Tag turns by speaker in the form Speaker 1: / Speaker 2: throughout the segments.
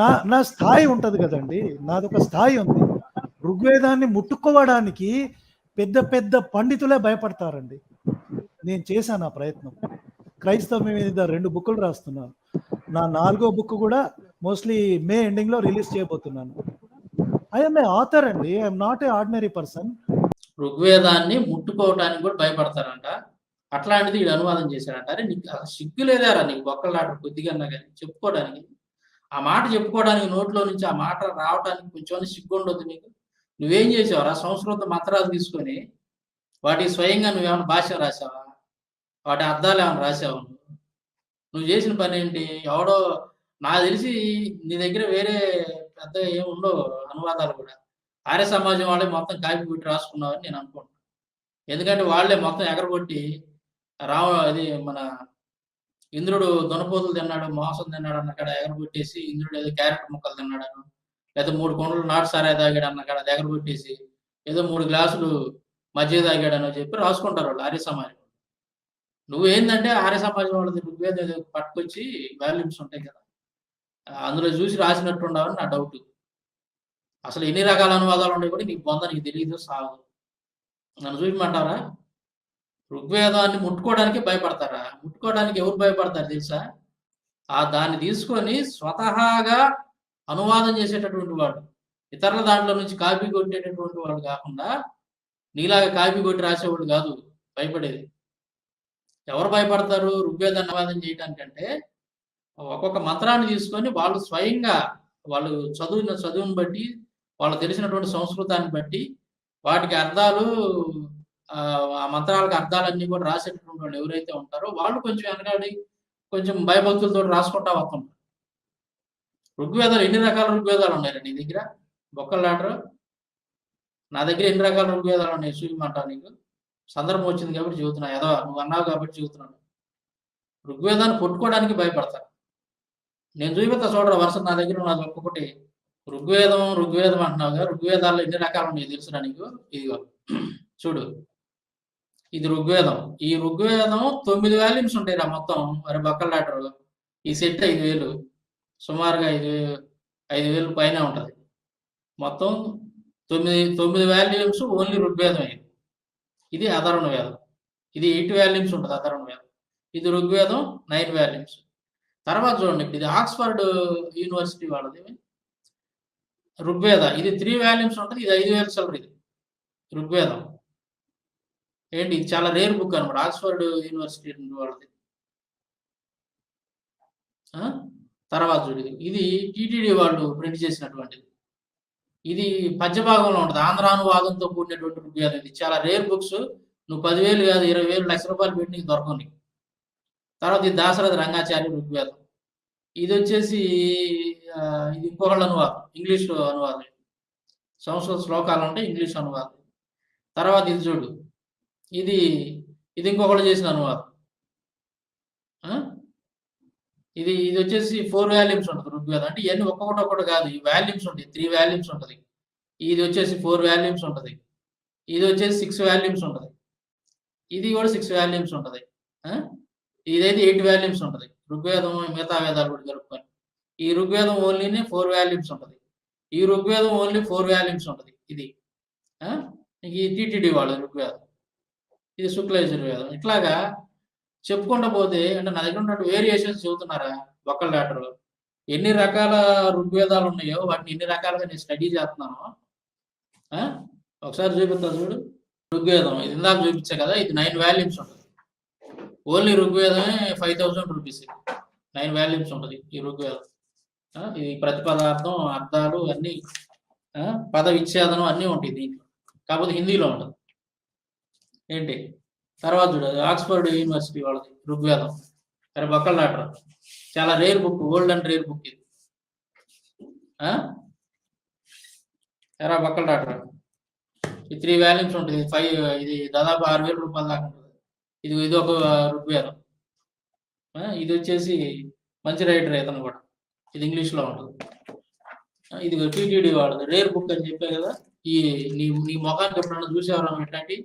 Speaker 1: నా నా స్థాయి ఉంటుంది కదండి. నాదొక స్థాయి ఉంది. ఋగ్వేదాన్ని ముట్టుకోవడానికి పెద్ద పెద్ద పండితులే భయపడతారండి. నేను చేశాను ఆ ప్రయత్నం. క్రైస్తవ మీద రెండు బుక్కులు రాస్తున్నాను. నా నాలుగో బుక్ కూడా మోస్ట్లీ మే ఎండింగ్లో రిలీజ్ చేయబోతున్నాను. ఐఎమ్ ఏ ఆథర్ అండి. I'm not a ordinary person
Speaker 2: ఋగ్వేదాన్ని ముట్టుకోవటానికి కూడా భయపడతారంట. అట్లాంటిది వీడు అనువాదం చేశాడంట. అరే నీకు సిగ్గు లేదారా నీకు బొక్కలాట కొద్దిగా కానీ చెప్పుకోవడానికి? ఆ మాట చెప్పుకోవడానికి నోట్లో నుంచి ఆ మాట రావడానికి కొంచెం సిగ్గు ఉండొద్దు నీకు. నువ్వేం చేసావురా? సంస్కృత మంత్రాలు తీసుకొని వాటి స్వయంగా నువ్వేమైనా భాష రాసావా వాటి అర్థాలు ఏమైనా రాసావు నువ్వు? నువ్వు చేసిన పని ఏంటి? ఎవడో నాకు తెలిసి నీ దగ్గర వేరే పెద్ద ఏమి ఉండవు అనువాదాలు కూడా. ఆర్య సమాజం వాళ్ళే మొత్తం కాపీ పెట్టి రాసుకున్నావని నేను అనుకుంటున్నాను ఎందుకంటే వాళ్ళే మొత్తం ఎగరగొట్టి రావ అది మన ఇంద్రుడు దొనపోతులు తిన్నాడు మాంసం తిన్నాడు అన్నకాడ ఎగరగొట్టేసి ఇంద్రుడు ఏదో క్యారెట్ ముక్కలు తిన్నాడను. లేదా మూడు కొండలు నాటు సారాయి తాగాడు అన్నకాడ ఎగరగొట్టేసి ఏదో మూడు గ్లాసులు మధ్య తాగాడని చెప్పి రాసుకుంటారు వాళ్ళు ఆర్య సమాజం. నువ్వు ఏంటంటే ఆర్య సమాజం వాళ్ళది ఋగ్వేదం ఏదో పట్టుకొచ్చి వాల్యూమ్స్ ఉంటాయి కదా. అందులో చూసి రాసినట్టు ఉండవని నా డౌట్. అసలు ఎన్ని రకాల అనువాదాలు ఉన్నాయి కూడా నీకు పొంద నీకు తెలియదు సాగు నన్ను చూపించమంటారా ఋగ్వేదాన్ని ముట్టుకోవడానికి భయపడతారా? ముట్టుకోవడానికి ఎవరు భయపడతారు తెలుసా? ఆ దాన్ని తీసుకొని స్వతహాగా అనువాదం చేసేటటువంటి వాడు ఇతరుల దాంట్లో నుంచి కాపీ కొట్టేటటువంటి వాడు కాకుండా నీలాగా కాపీ కొట్టి రాసేవాడు కాదు భయపడేది. ఎవరు భయపడతారు ఋగ్వేదాన్ని అనువాదం చేయడానికంటే? ఒక్కొక్క మంత్రాన్ని తీసుకొని వాళ్ళు స్వయంగా వాళ్ళు చదువున చదువుని బట్టి వాళ్ళు తెలిసినటువంటి సంస్కృతాన్ని బట్టి వాటికి అర్థాలు ఆ మంత్రాలకు అర్థాలన్నీ కూడా రాసేటటువంటి వాళ్ళు ఎవరైతే ఉంటారో వాళ్ళు కొంచెం వెనకాడి కొంచెం భయభక్తులతో రాసుకుంటా వస్తుంటారు. ఋగ్వేదాలు ఎన్ని రకాల ఋగ్వేదాలు ఉన్నాయి నీ దగ్గర? బొక్కలాడరు నా దగ్గర ఎన్ని రకాల ఋగ్వేదాలు ఉన్నాయి? చూపించమంటావు నీకు? సందర్భం వచ్చింది కాబట్టి చెబుతున్నా. ఏదో నువ్వు అన్నావు కాబట్టి చెబుతున్నాను. ఋగ్వేదాన్ని పట్టుకోవడానికి భయపడతాను నేను చూపిస్తా చూడరా వరుస నా దగ్గర నాది ఒక్కొక్కటి. ఋగ్వేదం ఋగ్వేదం అంటున్నావు కదా ఋగ్వేదాల్లో ఎన్ని రకాలు ఉన్నాయి తెలుసురా నీకు? ఇదిగో. చూడు. ఇది ఋగ్వేదం. ఈ ఋగ్వేదం తొమ్మిది వాల్యూమ్స్ ఉంటాయి రా మొత్తం. మరి బక్కలాటరు ఈ సెట్ ఐదు వేలు. సుమారుగా ఐదు ఐదు వేలు పైన ఉంటుంది. మొత్తం తొమ్మిది తొమ్మిది వాల్యూమ్స్ ఓన్లీ ఋగ్వేదం ఇది ఇది అధర్వణ వేదం. ఇది ఎయిట్ వాల్యూమ్స్ ఉంటుంది అధర్వణ వేదం. ఇది ఋగ్వేదం నైన్ వాల్యూమ్స్. తర్వాత చూడండి ఇప్పుడు ఇది ఆక్స్ఫర్డ్ యూనివర్సిటీ వాళ్ళది. ఋగ్వేద. ఇది త్రీ వాల్యూమ్స్ ఉంటుంది. ఇది ఐదు వేల సెలవు ఇది. ఋగ్వేదం. ఏంటి? ఇది చాలా రేర్ బుక్ అనమాట ఆక్స్ఫర్డ్ యూనివర్సిటీ వాళ్ళది. తర్వాత చూడు ఇది. టీటీడీ వాళ్ళు ప్రింట్ చేసినటువంటిది. ఇది పద్యభాగంలో ఉంటుంది. ఆంధ్రానువాదంతో కూడినటువంటి ఋగ్వేదం ఇది. చాలా రేర్ బుక్స్. నువ్వు పదివేలు కాదు ఇరవై వేలు లక్ష రూపాయలు పెట్టి నీకు దొరకవు నీకు. తర్వాత ఇది దాశరథ రంగాచార్య ఋగ్వేదం ఇది వచ్చేసి ఇది ఇంకొకళ్ళ అనువాదం. ఇంగ్లీష్ అనువాదం సంస్కృత శ్లోకాలు అంటే ఇంగ్లీష్ అనువాదం. తర్వాత ఇది చూడు. ఇది ఇది ఇంకొకళ్ళు చేసిన అనువాదం. ఇది ఇది వచ్చేసి ఫోర్ వాల్యూమ్స్ ఉంటుంది ఋగ్వేదం. అంటే ఇవన్నీ ఒక్కొక్కటి ఒక్కటి కాదు. ఈ వాల్యూమ్స్ ఉంటాయి. త్రీ వాల్యూమ్స్ ఉంటుంది. ఇది వచ్చేసి ఫోర్ వాల్యూమ్స్ ఉంటుంది. ఇది వచ్చేసి సిక్స్ వాల్యూమ్స్ ఉంటుంది. ఇది కూడా సిక్స్ వాల్యూమ్స్ ఉంటుంది. ఇదైతే ఎయిట్ వాల్యూమ్స్ ఉంటుంది. ఋగ్వేదం మిగతా వేదాలు కూడా కలుపుకొని. ఈ ఋగ్వేదం ఓన్లీనే ఫోర్ వాల్యూమ్స్ ఉంటుంది. ఈ ఋగ్వేదం ఓన్లీ ఫోర్ వాల్యూమ్స్ ఉంటుంది. ఇది. ఈ టీటీడీ వాళ్ళు ఋగ్వేదం. ఇది శుక్ల యజుర్వేదం ఇట్లాగా చెప్పుకుంటూ పోతే అంటే నా దగ్గర ఉన్నటువంటి వేరియేషన్స్ చెబుతున్నారా ఒకళ్ళ డాక్టర్ ఎన్ని రకాల ఋగ్వేదాలు ఉన్నాయో వాటిని ఎన్ని రకాలుగా నేను స్టడీ చేస్తున్నాను? ఒకసారి చూపిస్తా చూడు. ఋగ్వేదం. ఇది ఇందాక చూపించా కదా ఇది నైన్ వాల్యూమ్స్ ఉంటుంది. Only ఋగ్వేదమే five thousand rupees nine volumes ఉంటుంది ఈ ఋగ్వేదం. ఇది ప్రతి పదార్థం అర్థాలు అన్ని పద విచ్ఛేదనం అన్నీ ఉంటాయి దీంట్లో. కాకపోతే హిందీలో ఉంటుంది. ఏంటి? తర్వాత చూడదు ఆక్స్ఫర్డ్ యూనివర్సిటీ వాళ్ళది ఋగ్వేదం. అరే బక్కల డాక్టర్ చాలా rare book old and rare book ఇది ఎరా బక్కల డాక్టర్ ఈ త్రీ వాల్యూమ్స్ ఉంటుంది. ఫైవ్ ఇది దాదాపు ఆరు వేల రూపాయల దాకా ఉంటుంది. ఇది ఇది ఒక ఋగ్వేదం. ఇది వచ్చేసి మంచి రైటర్ ఇతను కూడా. ఇది ఇంగ్లీష్లో ఉంటుంది. ఇది టీటీడీ వాళ్ళది. రేర్ బుక్ అని చెప్పే కదా ఈ నీ నీ ముఖానికి ఎప్పుడన్నా చూసేవాళ్ళం ఇట్లాంటి?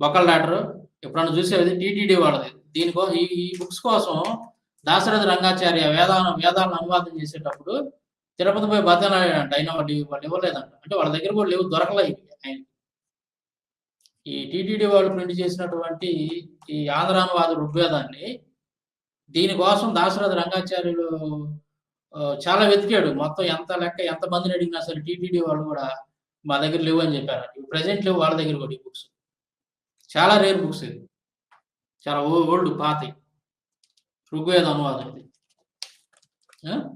Speaker 2: బొక్కల డాక్టర్ ఎప్పుడన్నా చూసేది టీటీడీ వాళ్ళది. దీనికోసం ఈ ఈ బుక్స్ కోసం దాశరథి రంగాచార్య వేదాన వేదాలను అనువాదం చేసేటప్పుడు తిరుపతి పోయి బతనాడంట అయినా వాళ్ళు వాళ్ళు ఇవ్వలేదంట. అంటే వాళ్ళ దగ్గర కూడా లేవు దొరకలేదు ఆయన ఈ టీటీడీ వాళ్ళు ప్రింట్ చేసినటువంటి ఈ ఆంధ్రానువాద ఋగ్వేదాన్ని దీనికోసం దాశరథి రంగాచార్యులు చాలా వెతికాడు. మొత్తం ఎంత లెక్క ఎంత మందిని అడిగినా సరే టీటీడీ వాళ్ళు కూడా మా దగ్గర లేవు అని చెప్పారు. ప్రజెంట్ లేవు వాళ్ళ దగ్గర కూడా ఈ బుక్స్. చాలా రేర్ బుక్స్ ఇది. చాలా ఓల్డ్ పాత ఋగ్వేద అనువాదం ఇది. ఆ?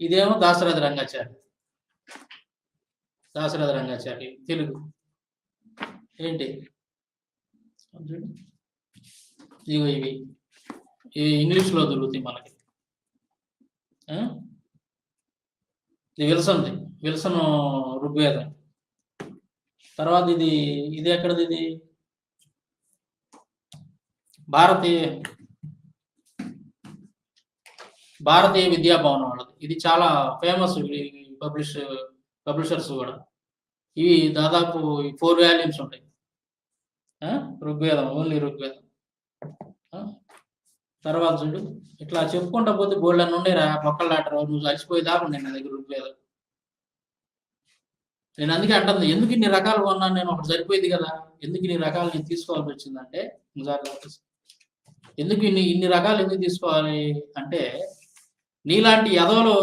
Speaker 2: ఇదేమో దాశరథి రంగాచార్య. దాశరథి రంగాచార్య తెలుగు. ఏంటి? ఇదిగో ఇవి. ఇవి ఇంగ్లీష్లో దొరుకుతాయి మనకి. ఆ? ఇది విల్సన్ది. విల్సన్ ఋగ్వేదం. తర్వాత ఇది ఇది ఎక్కడది ఇది? భారతీయ భారతీయ విద్యాభవనం వాళ్ళది. ఇది చాలా ఫేమస్ పబ్లిష్ పబ్లిషర్స్ కూడా. ఇవి దాదాపు ఫోర్ వాల్యూమ్స్ ఉంటాయి. ఆ? ఋగ్వేదం ఓన్లీ ఋగ్వేదం. తర్వాత చూడు ఇట్లా చెప్పుకుంటా పోతే బోల్డ్ అని ఉండే రా మొక్కలాటరు నువ్వు చచ్చిపోయేదాకా నేను నా దగ్గర ఋగ్వేదం. నేను అందుకే అంటుంది ఎందుకు ఇన్ని రకాలు కొన్నాను నేను? ఒకటి సరిపోయింది కదా. ఎందుకు ఇన్ని రకాలు నేను తీసుకోవాల్సి వచ్చిందంటే జాగ్రత్త. ఎందుకు ఇన్ని ఇన్ని రకాలు ఎందుకు తీసుకోవాలి అంటే నీలాంటి ఎదవలు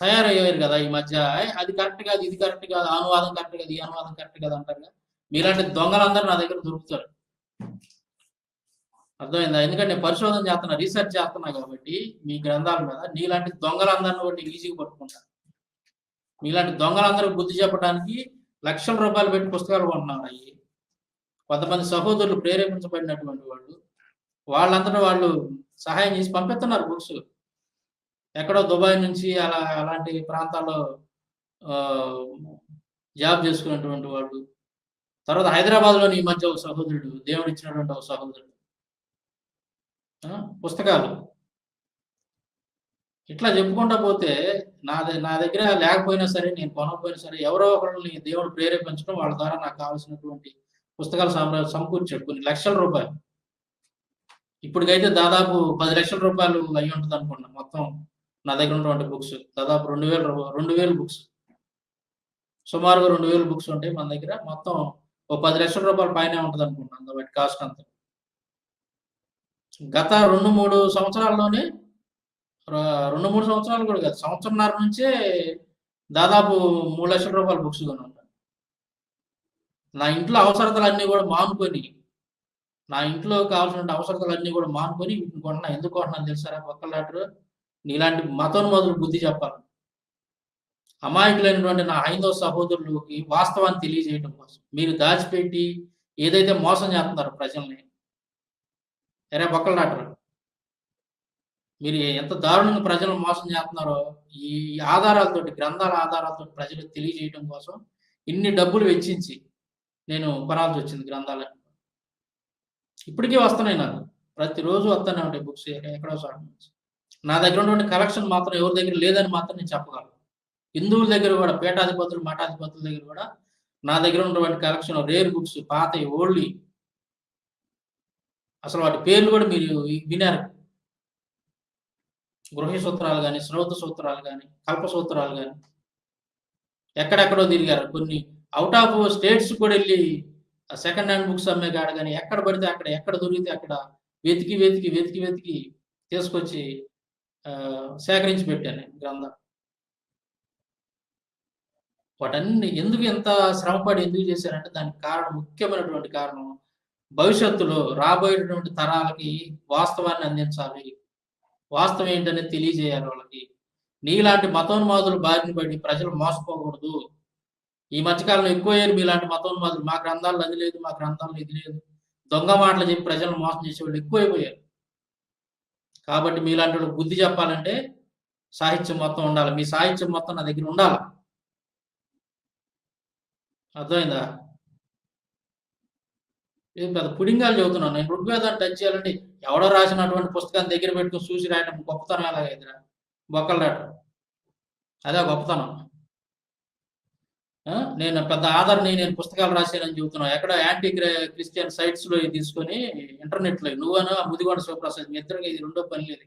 Speaker 2: తయారయ్యారు కదా ఈ మధ్య. అది కరెక్ట్ కాదు ఇది కరెక్ట్ కాదు అనువాదం కరెక్ట్ కాదు ఈ అనువాదం కరెక్ట్ కాదు అంటారు కదా. మీలాంటి దొంగలందరూ నా దగ్గర దొరుకుతారు. అర్థమైందా? ఎందుకంటే పరిశోధన చేస్తున్నా రీసెర్చ్ చేస్తున్నా కాబట్టి మీ గ్రంథాల మీద నీలాంటి దొంగలందరిని ఒకటి ఈజీగా పట్టుకుంటాను మీలాంటి దొంగలందరూ బుద్ధి చెప్పడానికి లక్షల రూపాయలు పెట్టి పుస్తకాలు కొంటున్నారు అవి కొంతమంది సహోదరులు ప్రేరేపించబడినటువంటి వాళ్ళు వాళ్ళందరూ వాళ్ళు సహాయం చేసి పంపిస్తున్నారు బుక్స్ ఎక్కడో దుబాయ్ నుంచి అలా అలాంటి ప్రాంతాల్లో జాబ్ చేసుకున్నటువంటి వాళ్ళు. తర్వాత హైదరాబాద్లోని ఈ మధ్య ఒక సహోదరుడు దేవుడు ఇచ్చినటువంటి ఒక సహోదరుడు. పుస్తకాలు. ఇట్లా చెప్పుకుంటా పోతే నా నా దగ్గర లేకపోయినా సరే నేను కొనకపోయినా సరే ఎవరో ఒకరిని దేవుడు ప్రేరేపించడం వాళ్ళ ద్వారా నాకు కావాల్సినటువంటి పుస్తకాలు సమర- సమకూర్చాడు. కొన్ని లక్షల రూపాయలు. ఇప్పటికైతే దాదాపు పది లక్షల రూపాయలు అయ్యి ఉంటుంది అనుకోండి మొత్తం నా దగ్గర ఉన్నటువంటి బుక్స్ దాదాపు రెండు వేల రెండు వేలు బుక్స్ సుమారుగా రెండు వేలు బుక్స్ ఉంటాయి మన దగ్గర. మొత్తం ఓ పది లక్షల రూపాయల పైన ఉంటుంది అనుకుంటున్నాను అంత వాటి కాస్ట్ అంత. గత రెండు మూడు సంవత్సరాల్లోనే రెండు మూడు సంవత్సరాలు కూడా కాదు సంవత్సరంన్నర నుంచే దాదాపు మూడు లక్షల రూపాయల బుక్స్ కొన్నాను నా ఇంట్లో అవసరతలన్నీ కూడా మానుకొని నా ఇంట్లో కావాల్సిన అవసరతలన్నీ కూడా మానుకొని వీటిని కొంటున్నా ఎందుకు కొంటున్నాను తెలుసారా? పక్కలాటరు నీలాంటి మతోన్మతులు బుద్ధి చెప్పాలి. అమాయకులైనటువంటి నా హైందవ సహోదరులకి వాస్తవాన్ని తెలియజేయడం కోసం. మీరు దాచిపెట్టి ఏదైతే మోసం చేస్తున్నారు ప్రజల్ని. ఎరే డాక్టర్. మీరు ఎంత దారుణంగా ప్రజలను మోసం చేస్తున్నారో ఈ ఆధారాలతోటి గ్రంథాల ఆధారాలతో ప్రజలకు తెలియజేయడం కోసం ఇన్ని డబ్బులు వెచ్చించి నేను కొనాల్సి వచ్చింది గ్రంథాలను ఇప్పటికీ వస్తున్నాయి నాకు. ప్రతిరోజు వస్తూనే ఉంటాయి బుక్స్. ఎక్కడో చోట నా దగ్గర ఉన్నటువంటి కలెక్షన్ మాత్రం ఎవరి దగ్గర లేదని మాత్రం నేను చెప్పగలను. హిందువుల దగ్గర కూడా పీఠాధిపతులు మఠాధిపతుల దగ్గర కూడా నా దగ్గర ఉన్నటువంటి కలెక్షన్ రేర్ బుక్స్ పాత ఓల్డ్ అసలు వాటి పేర్లు కూడా మీరు వినారు గృహ సూత్రాలు కానీ శ్రోత సూత్రాలు కానీ కల్ప సూత్రాలు కానీ ఎక్కడెక్కడో తిరిగారు. కొన్ని అవుట్ ఆఫ్ స్టేట్స్ కూడా వెళ్ళి సెకండ్ హ్యాండ్ బుక్స్ అమ్మే కాడ కానీ ఎక్కడ పడితే అక్కడ ఎక్కడ దొరికితే అక్కడ వెతికి వెతికి వెతికి వెతికి తీసుకొచ్చి సేకరించి పెట్టాను గ్రంథం. వాటన్ని ఎందుకు ఎంత శ్రమపడి ఎందుకు చేశారంటే దానికి కారణం ముఖ్యమైనటువంటి కారణం భవిష్యత్తులో రాబోయేటటువంటి తరాలకి వాస్తవాన్ని అందించాలి. వాస్తవం ఏంటనేది తెలియజేయాలి వాళ్ళకి. నీలాంటి మతోన్మాదులు బారిన పడి ప్రజలు మోసపోకూడదు. ఈ మధ్యకాలంలో ఎక్కువ ఏరు మీలాంటి మతోన్మాదులు. మా గ్రంథాల్లో అది లేదు మా గ్రంథాల్లో ఇది లేదు. దొంగ మాటలు చెప్పి ప్రజలను మోసం చేసేవాళ్ళు ఎక్కువైపోయారు కాబట్టి మీలాంటి వాళ్ళు బుద్ధి చెప్పాలంటే సాహిత్యం మొత్తం ఉండాలి. మీ సాహిత్యం మొత్తం నా దగ్గర ఉండాలి. అర్థమైందా? ఏం పెద్ద పుడింగాలు చదువుతున్నాను నేను ఋగ్వేదాన్ని టచ్ చేయాలంటే ఎవడో రాసినటువంటి పుస్తకాన్ని దగ్గర పెట్టుకుని చూసి రాయడం గొప్పతనం ఎలాగైందిరా? బొక్కలు రాయడం అదే గొప్పతనం. నేను పెద్ద ఆధారని నేను పుస్తకాలు రాశానని చెబుతున్నాను ఎక్కడ యాంటీ క్రిస్టియన్ సైట్స్లో తీసుకొని ఇంటర్నెట్లో. నువ్వను ముదిగొండ శివప్రసాద్ మీ ఇద్దరికి ఇది రెండో పని లేదు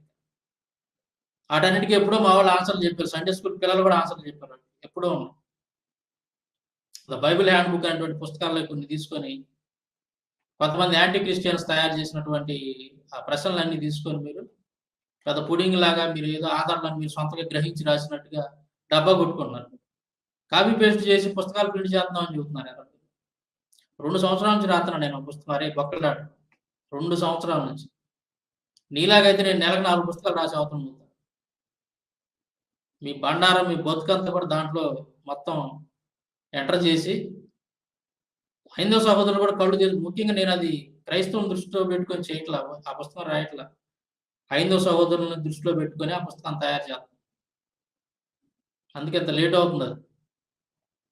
Speaker 2: వాటన్నిటికీ ఎప్పుడో మా వాళ్ళు ఆన్సర్లు చెప్పారు. సండే స్కూల్ పిల్లలు కూడా ఆన్సర్లు చెప్పారు. ఎప్పుడో ద బైబిల్ హ్యాండ్ బుక్ అనేటువంటి పుస్తకాల్లో కొన్ని తీసుకొని కొంతమంది యాంటీ క్రిస్టియన్స్ తయారు చేసినటువంటి ఆ ప్రశ్నలన్నీ తీసుకొని మీరు పెద్ద పుడింగ్ లాగా మీరు ఏదో ఆధారాలను మీరు సొంతంగా గ్రహించి రాసినట్టుగా డబ్బా కొట్టుకున్నారు కాపీ పేస్ట్ చేసి పుస్తకాలు ప్రింట్ చేద్దామని చెబుతున్నారు ఎవరు? రెండు సంవత్సరాల నుంచి రాస్తున్నాను నేను పుస్తకం అరే బొక్కలాడు. రెండు సంవత్సరాల నుంచి. నీలాగైతే నేను నెలకు నాలుగు పుస్తకాలు రాసి అవతలం ఉంది మీ బండారం మీ బతుకంతా కూడా దాంట్లో మొత్తం ఎంటర్ చేసి హైందవ సహోదరులు కూడా కళ్ళు చేసి ముఖ్యంగా నేను అది క్రైస్తవం దృష్టిలో పెట్టుకొని చేయట్లా ఆ పుస్తకం రాయట్లా. హైందవ సహోదరులను దృష్టిలో పెట్టుకొని ఆ పుస్తకం తయారు చేస్తాను అందుకే అంత లేట్ అవుతుంది అది.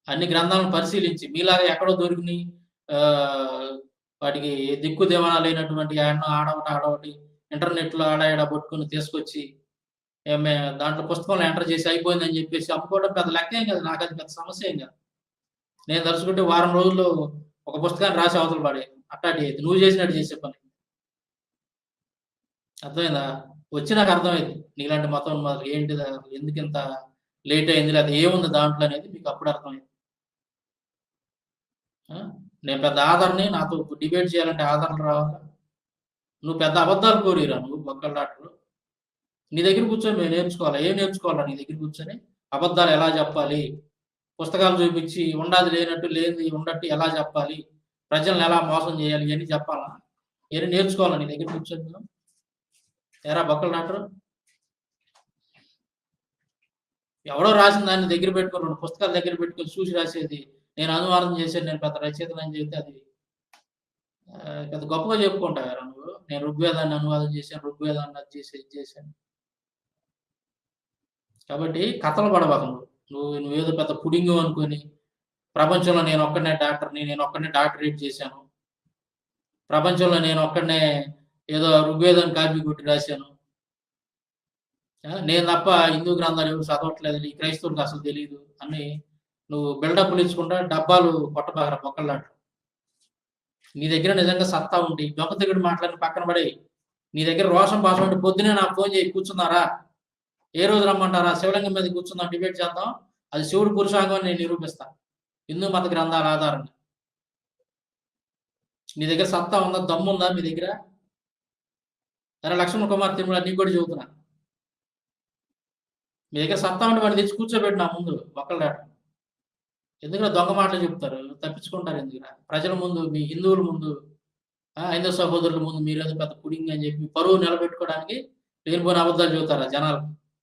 Speaker 2: అన్ని గ్రంథాలను పరిశీలించి మీలాగా ఎక్కడో దొరికినాయి వాటికి దిక్కు దేవనా లేనటువంటి ఆడ ఆడవటి ఆడవటి ఇంటర్నెట్లో ఆడాడ పట్టుకుని పట్టుకొని తీసుకొచ్చి ఏమే దాంట్లో పుస్తకంలో ఎంటర్ చేసి అయిపోయిందని చెప్పేసి అమ్ముకోవడం పెద్ద లెక్క ఏం కాదు నాకు అది పెద్ద సమస్య ఏం కాదు. నేను తలుచుకుంటే వారం రోజుల్లో ఒక పుస్తకాన్ని రాసి అవతల పడే అట్టాటి నువ్వు చేసినట్టు చేసే పని. అర్థమైందా? వచ్చి నాకు అర్థమైంది. నీలాంటి మతం మరి ఏంటిది? ఎందుకు ఇంత లేట్ అయింది? లేదా ఏముంది దాంట్లో అనేది మీకు అప్పుడు అర్థమైంది. నేను పెద్ద ఆధార్ని నాతో డిబేట్ చేయాలంటే ఆధారాలు రావాలా? నువ్వు పెద్ద అబద్ధాలు కోరిరా నువ్వు బొక్కల డాక్టర్ నీ దగ్గర కూర్చొని మేము నేర్చుకోవాలా? ఏం నేర్చుకోవాలా నీ దగ్గర కూర్చొని? అబద్ధాలు ఎలా చెప్పాలి? పుస్తకాలు చూపించి ఉండాది లేనట్టు లేనిది ఉండట్టు ఎలా చెప్పాలి? ప్రజల్ని ఎలా మోసం చేయాలి? ఇవన్నీ చెప్పాలా? ఇవన్నీ నేర్చుకోవాలా నీ దగ్గర కూర్చొని మేము? ఎరా బొక్కల డాక్టర్ ఎవడో రాసిన దాన్ని దగ్గర పెట్టుకొని రెండు పుస్తకాలు దగ్గర పెట్టుకొని చూసి రాసేది నేను అనువాదం చేశాను నేను పెద్ద రచయితలు అని చెప్తే అది పెద్ద గొప్పగా చెప్పుకుంటావు నువ్వు. నేను ఋగ్వేదాన్ని అనువాదం చేశాను ఋగ్వేదాన్ని అది చేసి ఇది చేశాను. కాబట్టి కథలు పడబాక నువ్వు. నువ్వు నువ్వేదో పెద్ద పుడింగు అనుకొని ప్రపంచంలో నేను ఒక్కడనే డాక్టర్ని నేను ఒక్కడనే డాక్టరేట్ చేశాను. ప్రపంచంలో నేను ఒక్కడనే ఏదో ఋగ్వేదాన్ని కాపీ కొట్టి రాశాను. నేను తప్ప హిందూ గ్రంథాలు ఎవరు చదవట్లేదు ఈ క్రైస్తవులకు అసలు తెలియదు అని నువ్వు బిల్డప్లు ఇచ్చుకుంటా డబ్బాలు కొట్టబాగర పొక్కలాంటి నీ దగ్గర నిజంగా సత్తా ఉండి దొంగ దగ్గర మాట్లాడి పక్కన పడి నీ దగ్గర రోషం భాష ఉండి పొద్దునే నాకు ఫోన్ చేయి కూర్చున్నారా? ఏ రోజు రమ్మంటారా? శివలింగం మీద కూర్చుందాం డిబేట్ చేద్దాం. అది శివుడు పురుషాంగం అని నేను నిరూపిస్తాను హిందూ మత గ్రంథాల ఆధారంగా. నీ దగ్గర సత్తా ఉందా? దమ్ము ఉందా మీ దగ్గర? సరే లక్ష్మణ కుమార్ తిరుమల నీకు కూడా చెబుతున్నా. మీ దగ్గర సత్తా ఉంటే వాడిని తెచ్చి కూర్చోబెట్టి నా ముందు ఒక్కళ్ళ ఎందుకంటే దొంగ మాటలు చెప్తారు తప్పించుకుంటారు ఎందుకు ప్రజల ముందు మీ హిందువుల ముందు ఆ, హైందవ సహోదరుల ముందు మీరేదో పెద్ద పుడింగ్ అని చెప్పి పరువు నిలబెట్టుకోవడానికి లేనిపోయిన అబద్ధాలు చెబుతారు జనాలు